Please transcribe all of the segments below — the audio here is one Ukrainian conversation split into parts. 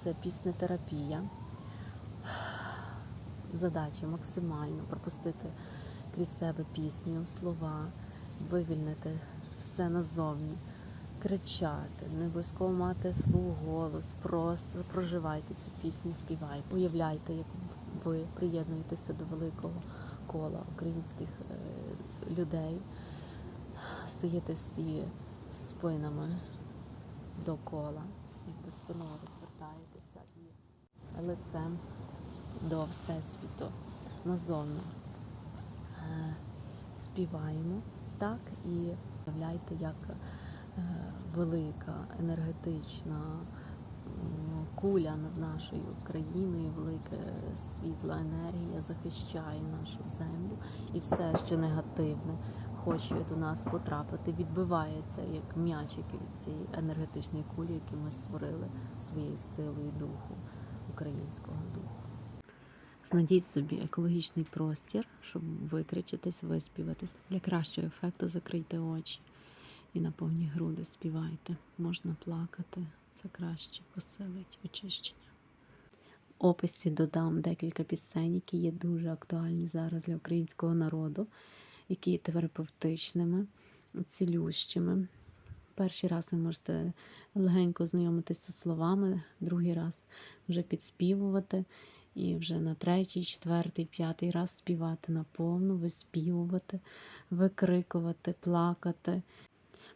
це піснетерапія. Задача максимально пропустити крізь себе пісню, слова, вивільнити все назовні, кричати, не обов'язково мати слух, голос, просто проживайте цю пісню, співайте. Уявляйте, як ви приєднуєтеся до великого кола українських е, людей, стаєте всі спинами до кола, якби спиною розвертаєтеся і лицем до Всесвіту назовні. Е, Співаємо так і уявляйте, як е, велика енергетична куля над нашою країною, велика світла енергія захищає нашу землю, і все, що негативне, хоче до нас потрапити, відбивається як м'ячики від цієї енергетичної кулі, яку ми створили своєю силою духу, українського духу. Знайдіть собі екологічний простір, щоб викричитись, виспіватись. Для кращого ефекту закрийте очі і на повні груди співайте. Можна плакати, це краще посилить очищення. В описі додам декілька пісень, які є дуже актуальні зараз для українського народу, які є терапевтичними, цілющими. Перший раз ви можете легенько знайомитися з словами, другий раз вже підспівувати. І вже на третій, четвертий, п'ятий раз співати наповну, виспівувати, викрикувати, плакати,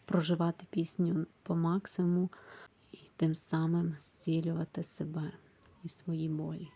проживати пісню по максимуму і тим самим зцілювати себе і свої болі.